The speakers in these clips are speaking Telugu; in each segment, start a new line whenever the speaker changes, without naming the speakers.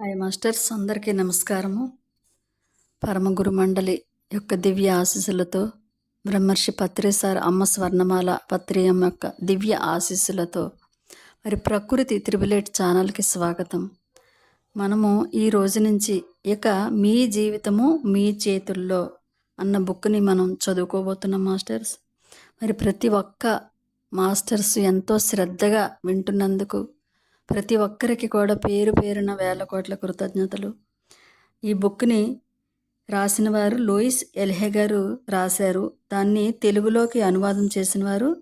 హాయ్ మాస్టర్స్ అందరికీ నమస్కారము. పరమగురు మండలి యొక్క దివ్య ఆశీస్సులతో బ్రహ్మర్షి పత్రేసార్ అమ్మ స్వర్ణమాల పత్రియమ్మ యొక్క దివ్య ఆశీస్సులతో మరి ప్రకృతి త్రిబులేట్ ఛానల్కి స్వాగతం. మనము ఈ రోజు నుంచి ఇక మీ జీవితము మీ చేతుల్లో అన్న బుక్ని మనం చదువుకోబోతున్నాం మాస్టర్స్. మరి ప్రతి ఒక్క మాస్టర్స్ ఎంతో శ్రద్ధగా వింటున్నందుకు ప్రతి ఒక్కరికి కూడా పేరు పేరున వేల కోట్ల కృతజ్ఞతలు. ఈ బుక్ని రాసిన వారు లూయిస్ ఎల్హే గారు రాశారు. దాన్ని తెలుగులోకి అనువాదం చేసిన వారు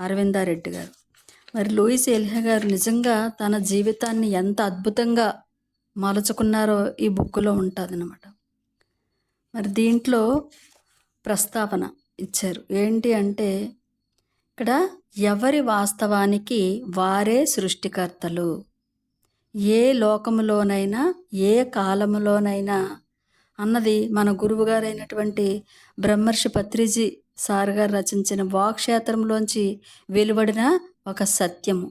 అరవిందారెడ్డి గారు. మరి లూయిస్ ఎల్హే గారు నిజంగా తన జీవితాన్ని ఎంత అద్భుతంగా మలుచుకున్నారో ఈ బుక్లో ఉంటుందన్నమాట. మరి దీంట్లో ప్రస్తావన ఇచ్చారు. ఏంటి అంటే ఇక్కడ ఎవరి వాస్తవానికి వారే సృష్టికర్తలు? ఏ లోకములోనైనా ఏ కాలములోనైనా? అన్నది మన గురువుగారైనటువంటి బ్రహ్మర్షి పత్రిజీ సార్ గారు రచించిన వాక్క్షేత్రంలోంచి వెలువడిన ఒక సత్యము.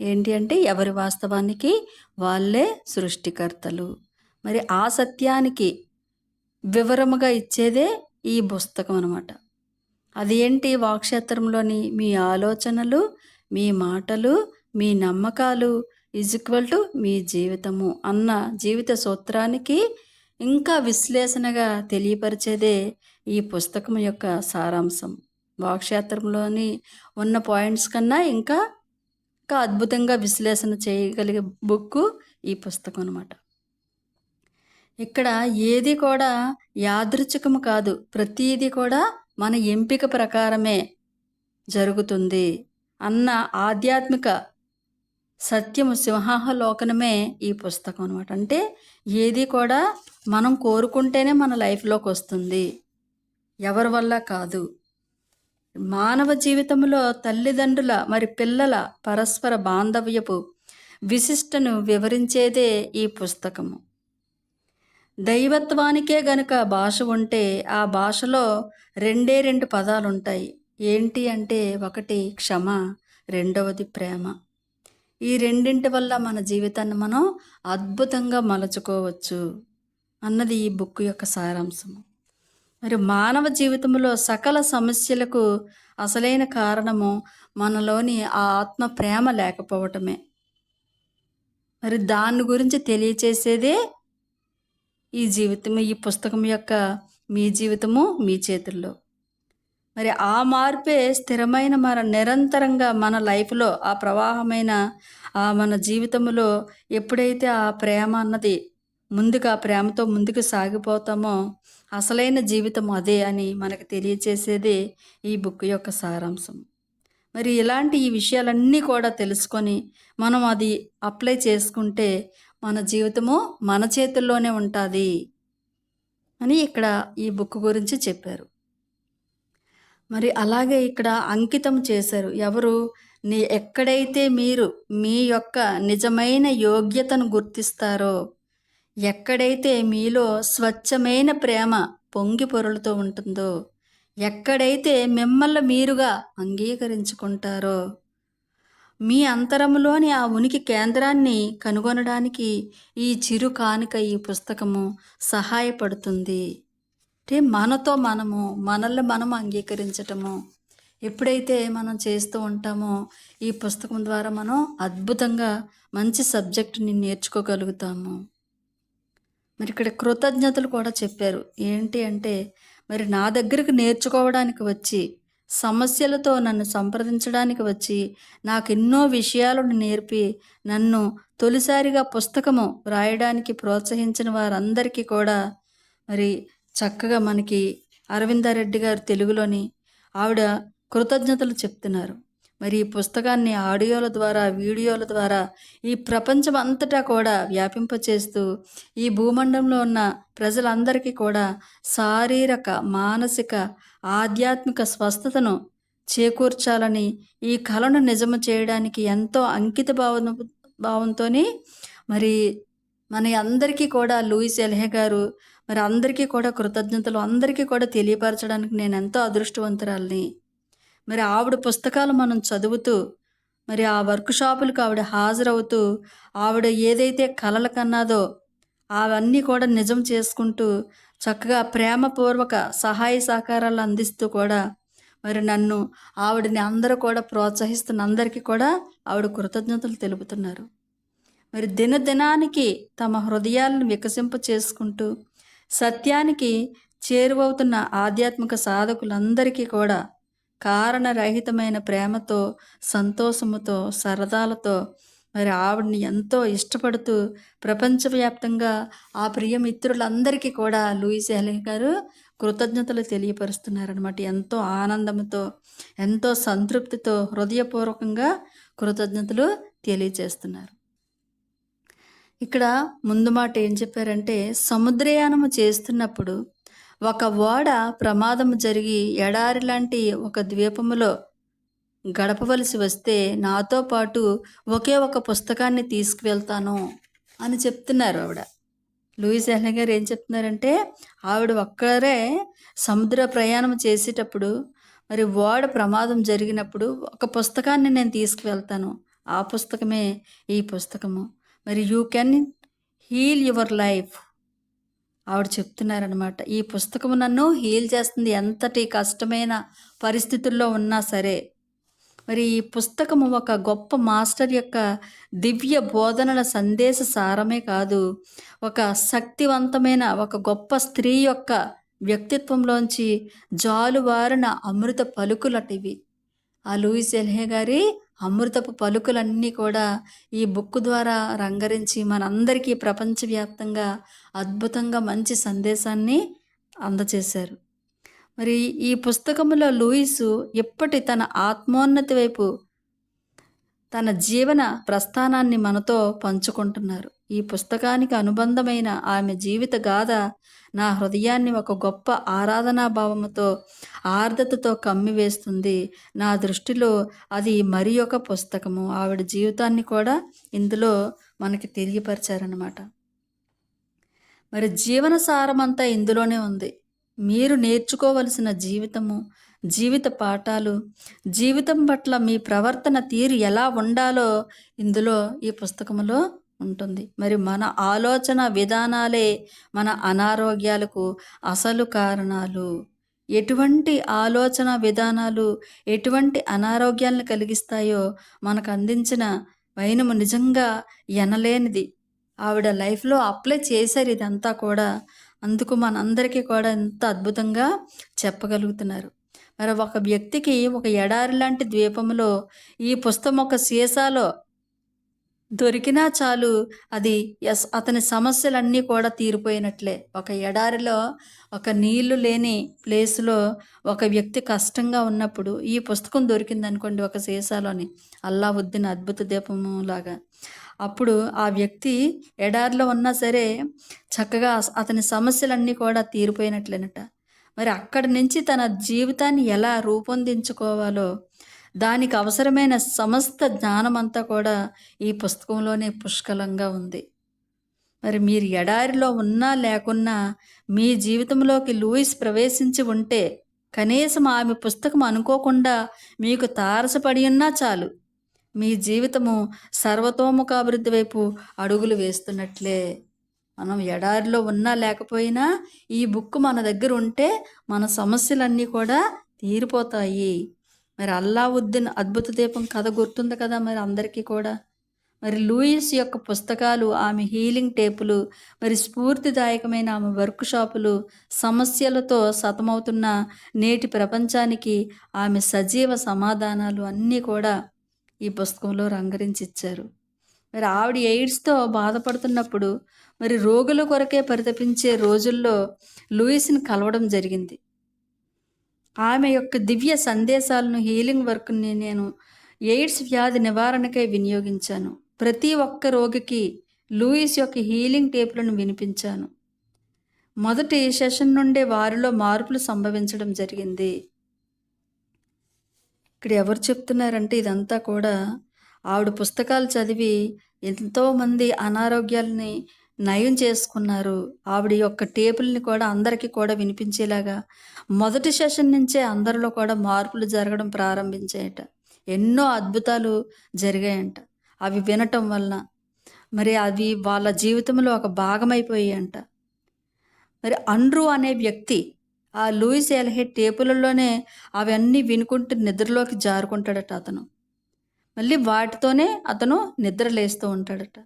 ఏంటి అంటే ఎవరి వాస్తవానికి వాళ్ళే సృష్టికర్తలు. మరి ఆ సత్యానికి వివరముగా ఇచ్చేదే ఈ పుస్తకం అనమాట అది ఏంటి వాక్షేత్రంలోని మీ ఆలోచనలు మీ మాటలు మీ నమ్మకాలు ఈజ్ ఈక్వల్ టు మీ జీవితము అన్న జీవిత సూత్రానికి ఇంకా విశ్లేషణగా తెలియపరిచేదే ఈ పుస్తకం యొక్క సారాంశం. వాక్షేత్రంలోని ఉన్న పాయింట్స్ కన్నా ఇంకా ఇంకా అద్భుతంగా విశ్లేషణ చేయగలిగే బుక్ ఈ పుస్తకం అనమాట ఇక్కడ ఏది కూడా యాదృచ్ఛికము కాదు ప్రతీది కూడా మన ఎంపిక ప్రకారమే జరుగుతుంది అన్న ఆధ్యాత్మిక సత్యము సింహాహలోకనమే ఈ పుస్తకం అనమాట అంటే ఏది కూడా మనం కోరుకుంటేనే మన లైఫ్లోకి వస్తుంది. ఎవరి వల్ల కాదు. మానవ జీవితంలో తల్లిదండ్రుల మరి పిల్లల పరస్పర బాంధవ్యపు విశిష్టను వివరించేదే ఈ పుస్తకము. దైవత్వానికే గనుక భాష ఉంటే ఆ భాషలో రెండే రెండు పదాలు ఉంటాయి ఏంటి అంటే ఒకటి క్షమ రెండవది ప్రేమ. ఈ రెండింటి వల్ల మన జీవితాన్ని మనం అద్భుతంగా మలుచుకోవచ్చు అన్నది ఈ బుక్ యొక్క సారాంశం. మరి మానవ జీవితంలో సకల సమస్యలకు అసలైన కారణము మనలోని ఆ ఆత్మ ప్రేమ లేకపోవటమే. మరి దాని గురించి తెలియచేసేదే ఈ జీవితం ఈ పుస్తకం యొక్క మీ జీవితము మీ చేతుల్లో. మరి ఆ మార్పే స్థిరమైన మన నిరంతరంగా మన లైఫ్లో ఆ ప్రవాహమైన ఆ మన జీవితంలో ఎప్పుడైతే ఆ ప్రేమ అన్నది ముందుకు ఆ ప్రేమతో ముందుకు సాగిపోతామో అసలైన జీవితం అదే అని మనకు తెలియచేసేది ఈ బుక్ యొక్క సారాంశం. మరి ఇలాంటి ఈ విషయాలన్నీ కూడా తెలుసుకొని మనం అది అప్లై చేసుకుంటే మన జీవితము మన చేతుల్లోనే ఉంటుంది అని ఇక్కడ ఈ బుక్ గురించి చెప్పారు. మరి అలాగే ఇక్కడ అంకితం చేశారు. ఎవరు? నీ ఎక్కడైతే మీరు మీ యొక్క నిజమైన యోగ్యతను గుర్తిస్తారో ఎక్కడైతే మీలో స్వచ్ఛమైన ప్రేమ పొంగి పొరులతో ఉంటుందో ఎక్కడైతే మిమ్మల్ని మీరుగా అంగీకరించుకుంటారో మీ అంతరంలోని ఆ ఉనికి కేంద్రాన్ని కనుగొనడానికి ఈ చిరు కానుక ఈ పుస్తకము సహాయపడుతుంది. అంటే మనతో మనము మనల్ని మనం అంగీకరించటము. ఎప్పుడైతే మనం చేస్తూ ఉంటామో ఈ పుస్తకం ద్వారా మనం అద్భుతంగా మంచి సబ్జెక్టుని నేర్చుకోగలుగుతాము. మరి ఇక్కడ కృతజ్ఞతలు కూడా చెప్పారు. ఏంటి అంటే మరి నా దగ్గరకు నేర్చుకోవడానికి వచ్చి సమస్యలతో నన్ను సంప్రదించడానికి వచ్చి నాకు ఎన్నో విషయాలను నేర్పి నన్ను తొలిసారిగా పుస్తకము రాయడానికి ప్రోత్సహించిన వారందరికీ కూడా మరి చక్కగా మనకి అరవిందారెడ్డి గారు తెలుగులోని ఆవిడ కృతజ్ఞతలు చెప్తున్నారు. మరి ఈ పుస్తకాన్ని ఆడియోల ద్వారా వీడియోల ద్వారా ఈ ప్రపంచం అంతటా కూడా వ్యాపింపచేస్తూ ఈ భూమండంలో ఉన్న ప్రజలందరికీ కూడా శారీరక మానసిక ఆధ్యాత్మిక స్వస్థతను చేకూర్చాలని ఈ కళను నిజము చేయడానికి ఎంతో అంకిత భావం భావంతో మరి మన అందరికీ కూడా లూయిస్ ఎల్హే గారు మరి అందరికీ కూడా కృతజ్ఞతలు అందరికీ కూడా తెలియపరచడానికి నేను ఎంతో అదృష్టవంతురాలని. మరి ఆవిడ పుస్తకాలు మనం చదువుతూ మరి ఆ వర్క్ షాపులకు ఆవిడ హాజరవుతూ ఆవిడ ఏదైతే కలలు కన్నాదో అవన్నీ కూడా నిజం చేసుకుంటూ చక్కగా ప్రేమపూర్వక సహాయ సహకారాలు అందిస్తూ కూడా మరి నన్ను ఆవిడని అందరూ కూడా ప్రోత్సహిస్తున్న అందరికీ కూడా ఆవిడ కృతజ్ఞతలు తెలుపుతున్నారు. మరి దినదినానికి తమ హృదయాలను వికసింప చేసుకుంటూ సత్యానికి చేరువవుతున్న ఆధ్యాత్మిక సాధకులందరికీ కూడా కారణరహితమైన ప్రేమతో సంతోషముతో సరదాలతో మరి ఆవిడని ఎంతో ఇష్టపడుతూ ప్రపంచవ్యాప్తంగా ఆ ప్రియ మిత్రులందరికీ కూడా లూయిస్ హెలెన్ గారు కృతజ్ఞతలు తెలియపరుస్తున్నారనమాట ఎంతో ఆనందంతో ఎంతో సంతృప్తితో హృదయపూర్వకంగా కృతజ్ఞతలు తెలియజేస్తున్నారు. ఇక్కడ ముందు మాట ఏం చెప్పారంటే సముద్రయానము చేస్తున్నప్పుడు ఒక ఓడ ప్రమాదం జరిగి ఎడారి లాంటి ఒక ద్వీపములో గడపవలసి వస్తే నాతో పాటు ఒకే ఒక పుస్తకాన్ని తీసుకువెళ్తాను అని చెప్తున్నారు ఆవిడ. లూయిస్ ఎహ్లే గారు ఏం చెప్తున్నారంటే ఆవిడ ఒక్కరే సముద్ర ప్రయాణం చేసేటప్పుడు మరి ఓడ ప్రమాదం జరిగినప్పుడు ఒక పుస్తకాన్ని నేను తీసుకువెళ్తాను. ఆ పుస్తకమే ఈ పుస్తకము. మరి you can heal your life ఆవిడ చెప్తున్నారనమాట ఈ పుస్తకము నన్ను హీల్ చేస్తుంది ఎంతటి కష్టమైన పరిస్థితుల్లో ఉన్నా సరే. మరి ఈ పుస్తకము ఒక గొప్ప మాస్టర్ యొక్క దివ్య బోధనల సందేశ సారమే కాదు ఒక శక్తివంతమైన ఒక గొప్ప స్త్రీ యొక్క వ్యక్తిత్వంలోంచి జాలువారిన అమృత పలుకులటివి. ఆ లూయిస్ ఎల్హే గారి అమృతపు పలుకులన్నీ కూడా ఈ బుక్ ద్వారా రంగరించి మనందరికీ ప్రపంచవ్యాప్తంగా అద్భుతంగా మంచి సందేశాన్ని అందచేశారు. మరి ఈ పుస్తకంలో లూయిసు ఇప్పటి తన ఆత్మోన్నతి వైపు తన జీవన ప్రస్థానాన్ని మనతో పంచుకుంటున్నారు. ఈ పుస్తకానికి అనుబంధమైన ఆమె జీవిత గాథ నా హృదయాన్ని ఒక గొప్ప ఆరాధనా భావముతో ఆర్ద్రతతో కమ్మివేస్తుంది. నా దృష్టిలో అది మరి ఒక పుస్తకము. ఆవిడ జీవితాన్ని కూడా ఇందులో మనకి తెలియపరిచారనమాట మరి జీవన సారమంతా ఇందులోనే ఉంది. మీరు నేర్చుకోవలసిన జీవితము జీవిత పాఠాలు జీవితం పట్ల మీ ప్రవర్తన తీరు ఎలా ఉండాలో ఇందులో ఈ పుస్తకంలో ఉంటుంది. మరి మన ఆలోచన విధానాలే మన అనారోగ్యాలకు అసలు కారణాలు. ఎటువంటి ఆలోచన విధానాలు ఎటువంటి అనారోగ్యాలను కలిగిస్తాయో మనకు అందించిన వైనము నిజంగా ఎనలేనిది. ఆవిడ లైఫ్లో అప్లై చేశారు ఇదంతా కూడా. అందుకు మనందరికీ కూడా ఎంత అద్భుతంగా చెప్పగలుగుతున్నారు. మరి ఒక వ్యక్తికి ఒక ఎడారి లాంటి ద్వీపంలో ఈ పుస్తకం ఒక సీసాలో దొరికినా చాలు అది ఎస్ అతని సమస్యలన్నీ కూడా తీరిపోయినట్లే. ఒక ఎడారిలో ఒక నీళ్ళు లేని ప్లేస్లో ఒక వ్యక్తి కష్టంగా ఉన్నప్పుడు ఈ పుస్తకం దొరికింది అనుకోండి ఒక సీసాలోని అల్లావుద్దీన్ అద్భుత దీపము లాగా అప్పుడు ఆ వ్యక్తి ఎడారిలో ఉన్నా సరే చక్కగా అతని సమస్యలన్నీ కూడా తీరిపోయినట్లేనట. మరి అక్కడి నుంచి తన జీవితాన్ని ఎలా రూపొందించుకోవాలో దానికి అవసరమైన సమస్త జ్ఞానమంతా కూడా ఈ పుస్తకంలోనే పుష్కలంగా ఉంది. మరి మీరు ఎడారిలో ఉన్నా లేకున్నా మీ జీవితంలోకి లూయిస్ ప్రవేశించి ఉంటే కనీసం ఆమె పుస్తకం అనుకోకుండా మీకు తారసపడి ఉన్నా చాలు. మీ జీవితము సర్వతోముఖాభివృద్ధి వైపు అడుగులు వేస్తున్నట్లే. మనం ఎడారిలో ఉన్నా లేకపోయినా ఈ బుక్ మన దగ్గర ఉంటే మన సమస్యలన్నీ కూడా తీరిపోతాయి. మరి అల్లావుద్దీన్ అద్భుత దీపం కథ గుర్తుంది కదా మరి అందరికీ కూడా. మరి లూయిస్ యొక్క పుస్తకాలు ఆమె హీలింగ్ టేపులు మరి స్ఫూర్తిదాయకమైన ఆమె వర్క్ షాపులు సమస్యలతో సతమవుతున్న నేటి ప్రపంచానికి ఆమె సజీవ సమాధానాలు అన్నీ కూడా ఈ పుస్తకంలో రంగరించి ఇచ్చారు. మరి ఆవిడ ఎయిడ్స్తో బాధపడుతున్నప్పుడు మరి రోగుల కొరకే పరితపించే రోజుల్లో లూయిస్ని కలవడం జరిగింది. ఆమె యొక్క దివ్య సందేశాలను హీలింగ్ వర్క్ని నేను ఎయిడ్స్ వ్యాధి నివారణకై వినియోగించాను. ప్రతి ఒక్క రోగికి లూయిస్ యొక్క హీలింగ్ టేపులను వినిపించాను. మొదటి సెషన్ నుండే వారిలో మార్పులు సంభవించడం జరిగింది. ఇక్కడ ఎవరు చెప్తున్నారంటే ఇదంతా కూడా ఆవిడ పుస్తకాలు చదివి ఎంతోమంది అనారోగ్యాలని నయం చేసుకున్నారు. ఆవిడ యొక్క టేపుల్ని కూడా అందరికీ కూడా వినిపించేలాగా మొదటి సెషన్ నుంచే అందరిలో కూడా మార్పులు జరగడం ప్రారంభించాయట ఎన్నో అద్భుతాలు జరిగాయంట. అవి వినటం వలన మరి అవి వాళ్ళ జీవితంలో ఒక భాగమైపోయాయంట. మరి అండ్రూ అనే వ్యక్తి ఆ లూయిస్ ఎల్హే టేపులలోనే అవన్నీ వినుకుంటూ నిద్రలోకి జారుకుంటాడట అతను. మళ్ళీ వాటితోనే అతను నిద్ర లేస్తూ ఉంటాడట.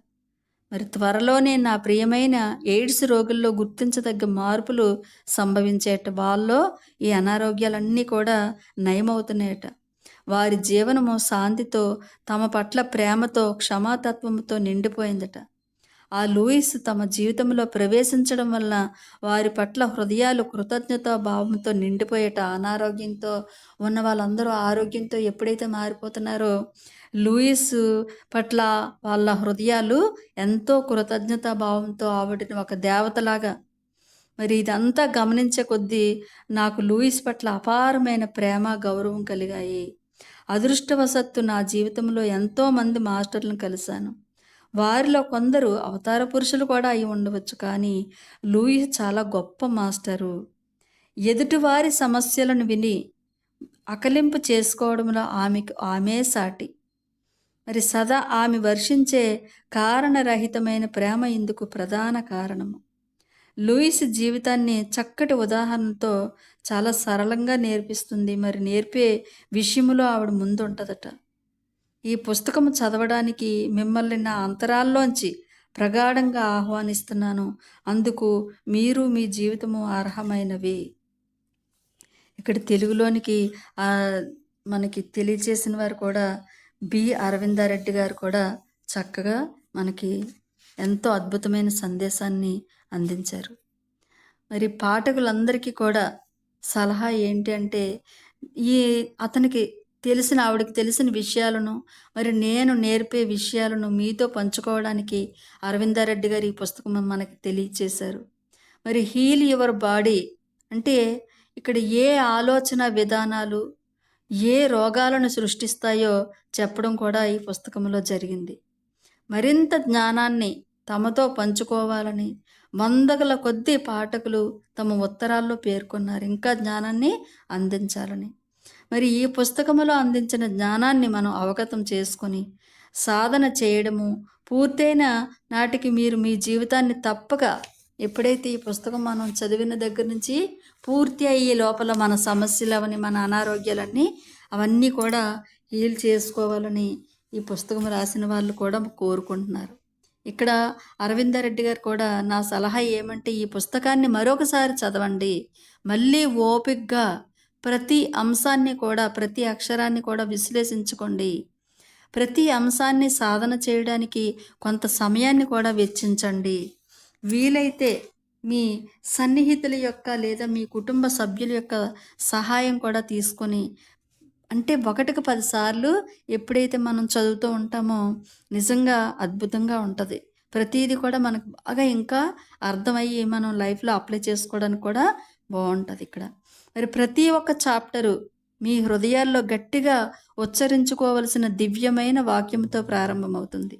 మరి త్వరలోనే నా ప్రియమైన ఎయిడ్స్ రోగుల్లో గుర్తించదగ్గ మార్పులు సంభవించేట. వాళ్ళలో ఈ అనారోగ్యాలన్నీ కూడా నయమవుతున్నాయట. వారి జీవనము శాంతితో తమ పట్ల ప్రేమతో క్షమాతత్వంతో నిండిపోయిందట. ఆ లూయిస్ తమ జీవితంలో ప్రవేశించడం వల్ల వారి పట్ల హృదయాలు కృతజ్ఞత భావంతో నిండిపోయేట. అనారోగ్యంతో ఉన్న వాళ్ళందరూ ఆరోగ్యంతో ఎప్పుడైతే మారిపోతున్నారో లూయిస్ పట్ల వాళ్ళ హృదయాలు ఎంతో కృతజ్ఞతా భావంతో ఆవిడని ఒక దేవతలాగా. మరి ఇదంతా గమనించే కొద్దీ నాకు లూయిస్ పట్ల అపారమైన ప్రేమ గౌరవం కలిగాయి. అదృష్టవశత్తు నా జీవితంలో ఎంతోమంది మాస్టర్లను కలిశాను. వారిలో కొందరు అవతార పురుషులు కూడా అయి ఉండవచ్చు కానీ లూయిస్ చాలా గొప్ప మాస్టరు. ఎదుటివారి సమస్యలను విని అకలింపు చేసుకోవడంలో ఆమెకు ఆమె సాటి. మరి సదా ఆమె వర్షించే కారణరహితమైన ప్రేమ ఇందుకు ప్రధాన కారణము. లూయిస్ జీవితాన్ని చక్కటి ఉదాహరణతో చాలా సరళంగా నేర్పిస్తుంది. మరి నేర్పే విషయంలో ఆవిడ ముందుంటుందట. ఈ పుస్తకం చదవడానికి మిమ్మల్ని నా అంతరాల్లోంచి ప్రగాఢంగా ఆహ్వానిస్తున్నాను. అందుకు మీరు మీ జీవితము అర్హమైనవి. ఇక్కడ తెలుగులోనికి మనకి తెలియజేసిన వారు కూడా బి అరవిందారెడ్డి గారు కూడా చక్కగా మనకి ఎంతో అద్భుతమైన సందేశాన్ని అందించారు. మరి పాఠకులందరికీ కూడా సలహా ఏంటి అంటే ఈ అతనికి తెలిసిన ఆవిడకి తెలిసిన విషయాలను మరి నేను నేర్పే విషయాలను మీతో పంచుకోవడానికి అరవిందారెడ్డి గారు ఈ పుస్తకం మనకి తెలియచేశారు. మరి హీల్ యువర్ బాడీ అంటే ఇక్కడ ఏ ఆలోచన విధానాలు ఏ రోగాలను సృష్టిస్తాయో చెప్పడం కూడా ఈ పుస్తకంలో జరిగింది. మరింత జ్ఞానాన్ని తమతో పంచుకోవాలని వందల కొద్ది పాఠకులు తమ ఉత్తరాల్లో పేర్కొన్నారు. ఇంకా జ్ఞానాన్ని అందించాలని. మరి ఈ పుస్తకములో అందించిన జ్ఞానాన్ని మనం అవగతం చేసుకొని సాధన చేయడము పూర్తయిన నాటికి మీరు మీ జీవితాన్ని తప్పక ఎప్పుడైతే ఈ పుస్తకం మనం చదివిన దగ్గర నుంచి పూర్తి అయ్యే లోపల మన సమస్యలు అవని మన అనారోగ్యాలన్నీ అవన్నీ కూడా హీల్ చేసుకోవాలని ఈ పుస్తకం రాసిన వాళ్ళు కూడా కోరుకుంటున్నారు. ఇక్కడ అరవిందారెడ్డి గారు కూడా నా సలహా ఏమంటే ఈ పుస్తకాన్ని మరొకసారి చదవండి. మళ్ళీ ఓపిక్గా ప్రతి అంశాన్ని కూడా ప్రతి అక్షరాన్ని కూడా విశ్లేషించుకోండి. ప్రతి అంశాన్ని సాధన చేయడానికి కొంత సమయాన్ని కూడా వెచ్చించండి. వీలైతే మీ సన్నిహితుల యొక్క లేదా మీ కుటుంబ సభ్యుల యొక్క సహాయం కూడా తీసుకొని అంటే ఒకటికి పదిసార్లు ఎప్పుడైతే మనం చదువుతూ ఉంటామో నిజంగా అద్భుతంగా ఉంటుంది. ప్రతిదీ కూడా మనకు బాగా ఇంకా అర్థమయ్యి మనం లైఫ్లో అప్లై చేసుకోవడానికి కూడా బాగుంటుంది ఇక్కడ. మరి ప్రతి ఒక్క చాప్టరు మీ హృదయాల్లో గట్టిగా ఉచ్చరించుకోవలసిన దివ్యమైన వాక్యంతో ప్రారంభమవుతుంది.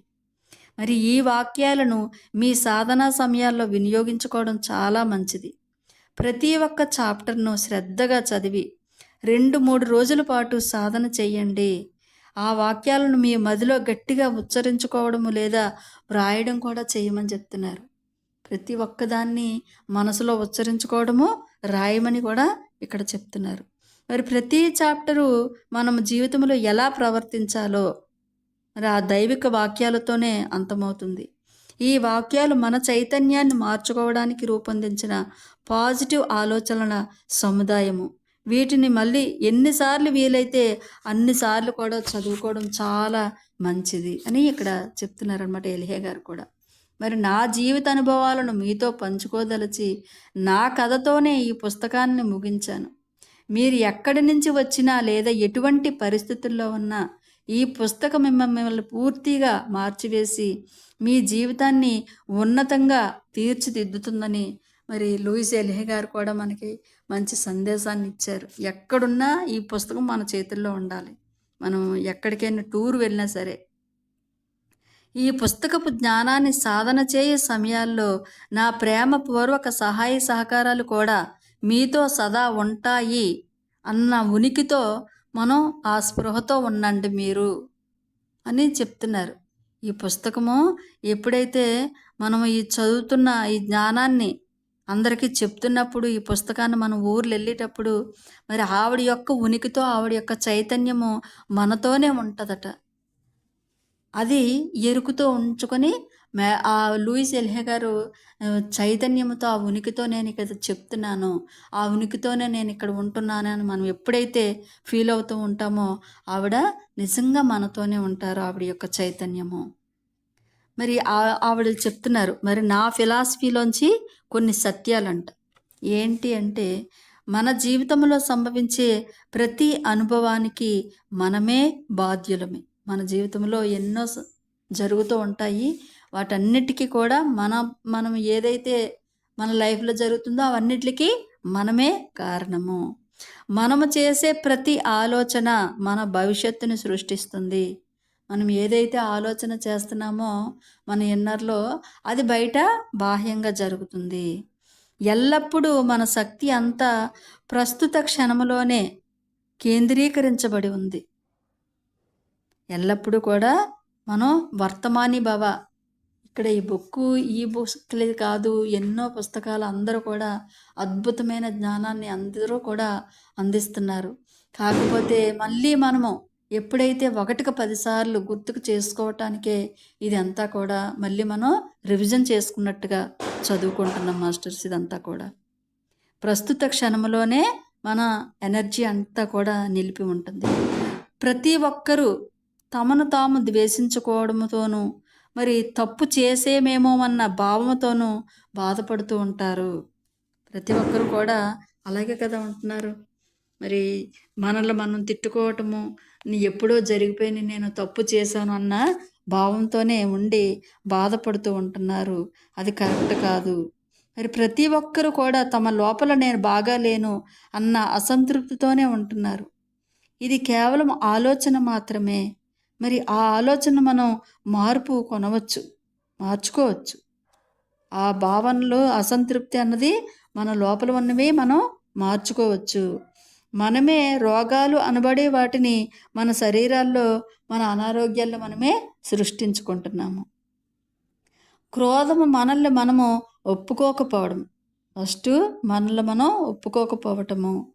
మరి ఈ వాక్యాలను మీ సాధనా సమయాల్లో వినియోగించుకోవడం చాలా మంచిది. ప్రతి ఒక్క చాప్టర్ను శ్రద్ధగా చదివి రెండు మూడు రోజుల పాటు సాధన చేయండి. ఆ వాక్యాలను మీ మదిలో గట్టిగా ఉచ్చరించుకోవడము లేదా వ్రాయడం కూడా చేయమని చెప్తున్నారు. ప్రతి ఒక్కదాన్ని మనసులో ఉచ్చరించుకోవడము రాయమని కూడా ఇక్కడ చెప్తున్నారు. మరి ప్రతి చాప్టరు మనం జీవితంలో ఎలా ప్రవర్తించాలో మరి ఆ దైవిక వాక్యాలతోనే అంతమవుతుంది. ఈ వాక్యాలు మన చైతన్యాన్ని మార్చుకోవడానికి రూపొందించిన పాజిటివ్ ఆలోచనల సముదాయము. వీటిని మళ్ళీ ఎన్నిసార్లు వీలైతే అన్నిసార్లు కూడా చదువుకోవడం చాలా మంచిది అని ఇక్కడ చెప్తున్నారనమాట ఎలిహే గారు కూడా. మరి నా జీవిత అనుభవాలను మీతో పంచుకోదలచి నా కథతోనే ఈ పుస్తకాన్ని ముగించాను. మీరు ఎక్కడి నుంచి వచ్చినా లేదా ఎటువంటి పరిస్థితుల్లో ఉన్నా ఈ పుస్తకం మిమ్మల్ని పూర్తిగా మార్చివేసి మీ జీవితాన్ని ఉన్నతంగా తీర్చిదిద్దుతుందని మరి లూయిస్ ఎలిహే గారు కూడా మనకి మంచి సందేశాన్ని ఇచ్చారు. ఎక్కడున్నా ఈ పుస్తకం మన చేతుల్లో ఉండాలి. మనం ఎక్కడికైనా టూర్ వెళ్ళినా సరే. ఈ పుస్తకపు జ్ఞానాన్ని సాధన చేయే సమయాల్లో నా ప్రేమపూర్వక సహాయ సహకారాలు కూడా మీతో సదా ఉంటాయి అన్న ఉనికితో మనం ఆ స్పృహతో ఉండండి మీరు అని చెప్తున్నారు. ఈ పుస్తకము ఎప్పుడైతే మనం ఈ చదువుతున్న ఈ జ్ఞానాన్ని అందరికీ చెప్తున్నప్పుడు ఈ పుస్తకాన్ని మనం ఊర్లు వెళ్ళేటప్పుడు మరి ఆవిడ యొక్క ఉనికితో ఆవిడ యొక్క చైతన్యము మనతోనే ఉంటుందట. అది ఎరుకుతో ఉంచుకొని మే ఆ లూయిస్ ఎల్హే గారు చైతన్యంతో చైతన్యముతో ఆ ఉనికితో నేను ఇక్కడ చెప్తున్నాను. ఆ ఉనికితోనే నేను ఇక్కడ ఉంటున్నాను అని మనం ఎప్పుడైతే ఫీల్ అవుతూ ఉంటామో ఆవిడ నిజంగా మనతోనే ఉంటారు ఆవిడ యొక్క చైతన్యము. మరి ఆ- ఆవిడ చెప్తున్నారు మరి నా ఫిలాసఫీలోంచి కొన్ని సత్యాలంట. ఏంటి అంటే మన జీవితంలో సంభవించే ప్రతి అనుభవానికి మనమే బాధ్యులమే. మన జీవితంలో ఎన్నో స- జరుగుతూ ఉంటాయి. వాటన్నిటికీ కూడా మన మనం ఏదైతే మన లైఫ్లో జరుగుతుందో అవన్నిటికీ మనమే కారణము. మనము చేసే ప్రతి ఆలోచన మన భవిష్యత్తుని సృష్టిస్తుంది. మనం ఏదైతే ఆలోచన చేస్తున్నామో మన ఇన్నర్లో అది బయట బాహ్యంగా జరుగుతుంది. ఎల్లప్పుడూ మన శక్తి అంతా ప్రస్తుత క్షణంలోనే కేంద్రీకరించబడి ఉంది. ఎల్లప్పుడూ కూడా మనం వర్తమాని భవ ఇక్కడ ఈ బుక్ ఈ బుక్లే కాదు ఎన్నో పుస్తకాలు అందరూ కూడా అద్భుతమైన జ్ఞానాన్ని అందరూ కూడా అందిస్తున్నారు. కాకపోతే మళ్ళీ మనము ఎప్పుడైతే ఒకటికి పదిసార్లు గుర్తుకు చేసుకోవటానికే ఇదంతా కూడా మళ్ళీ మనం రివిజన్ చేసుకున్నట్టుగా చదువుకుంటున్నాం మాస్టర్స్ ఇదంతా కూడా. ప్రస్తుత క్షణంలోనే మన ఎనర్జీ అంతా కూడా నిలిపి ఉంటుంది. ప్రతి ఒక్కరూ తమను తాము ద్వేషించుకోవడంతోనూ మరి తప్పు చేసేమేమో అన్న భావంతోనూ బాధపడుతూ ఉంటారు. ప్రతి ఒక్కరు కూడా అలాగే కదా ఉంటున్నారు. మరి మనల్ని మనం తిట్టుకోవటము నీ ఎప్పుడో జరిగిపోయిన నేను తప్పు చేశాను అన్న భావంతోనే ఉండి బాధపడుతూ ఉంటున్నారు. అది కరెక్ట్ కాదు. మరి ప్రతి ఒక్కరు కూడా తమ లోపల నేను బాగా లేను అన్న అసంతృప్తితోనే ఉంటున్నారు. ఇది కేవలం ఆలోచన మాత్రమే. మరి ఆ ఆలోచన మనం మార్పు కొనవచ్చు మార్చుకోవచ్చు. ఆ భావనలో అసంతృప్తి అన్నది మన లోపల ఉన్నవే మనం మార్చుకోవచ్చు. మనమే రోగాలు అనబడే వాటిని మన శరీరాల్లో మన అనారోగ్యాలను మనమే సృష్టించుకుంటున్నాము. క్రోధము మనల్ని మనము ఒప్పుకోకపోవడం ఫస్ట్ మనల్ని మనం ఒప్పుకోకపోవటము.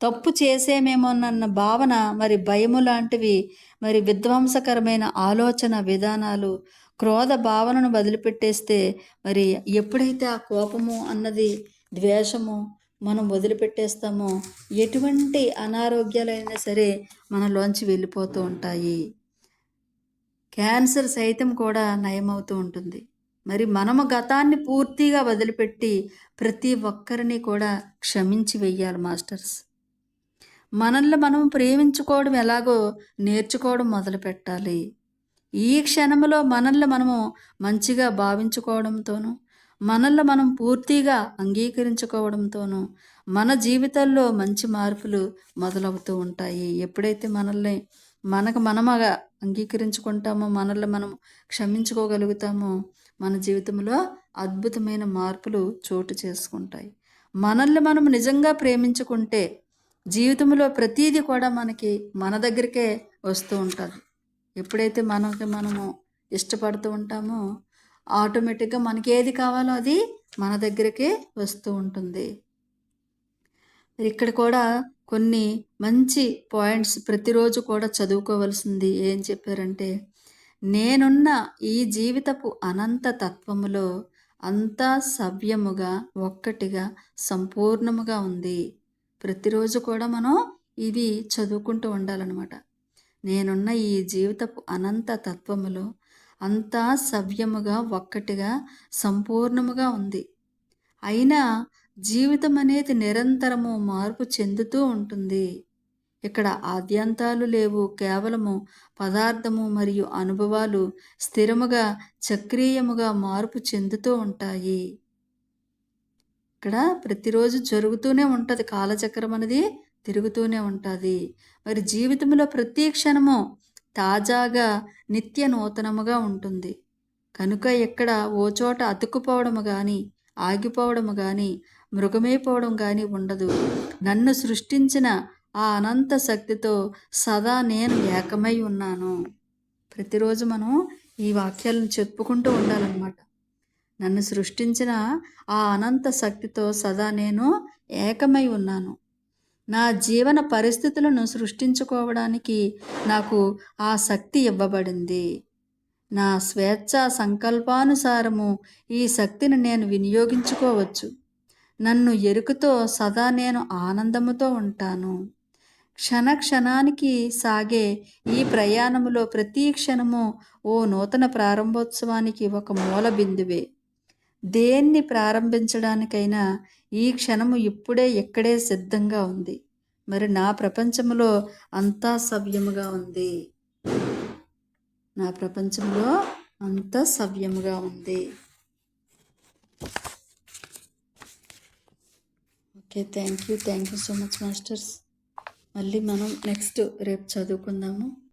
తప్పు చేసేమేమోనన్న భావన మరి భయము లాంటివి మరి విధ్వంసకరమైన ఆలోచన విధానాలు క్రోధ భావనను వదిలిపెట్టేస్తే మరి ఎప్పుడైతే ఆ కోపము అన్నది ద్వేషము మనం వదిలిపెట్టేస్తామో ఎటువంటి అనారోగ్యాలైనా సరే మనలోంచి వెళ్ళిపోతూ ఉంటాయి. క్యాన్సర్ సైతం కూడా నయమవుతూ ఉంటుంది. మరి మనము గతాన్ని పూర్తిగా వదిలిపెట్టి ప్రతి ఒక్కరిని కూడా క్షమించి వెయ్యాలి మాస్టర్స్. మనల్ని మనం ప్రేమించుకోవడం ఎలాగో నేర్చుకోవడం మొదలు పెట్టాలి. ఈ క్షణంలో మనల్ని మనము మంచిగా భావించుకోవడంతోనూ మనల్ని మనం పూర్తిగా అంగీకరించుకోవడంతోనూ మన జీవితాల్లో మంచి మార్పులు మొదలవుతూ ఉంటాయి. ఎప్పుడైతే మనల్ని మనకు మనమగా అంగీకరించుకుంటామో మనల్ని మనం క్షమించుకోగలుగుతామో మన జీవితంలో అద్భుతమైన మార్పులు చోటు చేసుకుంటాయి. మనల్ని మనం నిజంగా ప్రేమించుకుంటే జీవితంలో ప్రతీది కూడా మనకి మన దగ్గరికే వస్తూ ఉంటుంది. ఎప్పుడైతే మనకి మనము ఇష్టపడుతూ ఉంటామో ఆటోమేటిక్గా మనకి ఏది కావాలో అది మన దగ్గరికే వస్తూ ఉంటుంది. మరి ఇక్కడ కూడా కొన్ని మంచి పాయింట్స్ ప్రతిరోజు కూడా చదువుకోవాల్సింది ఏం చెప్పారంటే నేనున్న ఈ జీవితపు అనంత తత్వములో అంతా సవ్యముగా ఒక్కటిగా సంపూర్ణముగా ఉంది. ప్రతిరోజు కూడా మనం ఇవి చదువుకుంటూ ఉండాలన్నమాట. నేనున్న ఈ జీవితపు అనంత తత్వములో అంతా సవ్యముగా ఒక్కటిగా సంపూర్ణముగా ఉంది. అయినా జీవితం అనేది నిరంతరము మార్పు చెందుతూ ఉంటుంది. ఇక్కడ ఆద్యంతాలు లేవు. కేవలము పదార్థము మరియు అనుభవాలు స్థిరముగా చక్రీయముగా మార్పు చెందుతూ ఉంటాయి. ఇక్కడ ప్రతిరోజు జరుగుతూనే ఉంటుంది. కాలచక్రం అనేది తిరుగుతూనే ఉంటుంది. మరి జీవితంలో ప్రతి క్షణము తాజాగా నిత్య నూతనముగా ఉంటుంది. కనుక ఇక్కడ ఓ చోట అతుక్కుపోవడము కానీ ఆగిపోవడము కానీ మృగమైపోవడం కానీ ఉండదు. నన్ను సృష్టించిన ఆ అనంత శక్తితో సదా నేను ఏకమై ఉన్నాను. ప్రతిరోజు మనం ఈ వాక్యాలను చెప్పుకుంటూ ఉండాలన్నమాట. నన్ను సృష్టించిన ఆ అనంత శక్తితో సదా నేను ఏకమై ఉన్నాను. నా జీవన పరిస్థితులను సృష్టించుకోవడానికి నాకు ఆ శక్తి ఇవ్వబడింది. నా స్వేచ్ఛ సంకల్పానుసారము ఈ శక్తిని నేను వినియోగించుకోవచ్చు. నన్ను ఎరుకుతో సదా నేను ఆనందముతో ఉంటాను. క్షణ క్షణానికి సాగే ఈ ప్రయాణములో ప్రతి క్షణము ఓ నూతన ప్రారంభోత్సవానికి ఒక మూల బిందువే దేన్ని ప్రారంభించడానికైనా ఈ క్షణము ఇప్పుడే ఇక్కడే సిద్ధంగా ఉంది. మరి నా ప్రపంచంలో అంతా సవ్యముగా ఉంది. నా ప్రపంచంలో అంతా సవ్యముగా ఉంది. Okay thank you thank you so much masters. మళ్ళీ మనం నెక్స్ట్ రేపు చదువుకుందాము.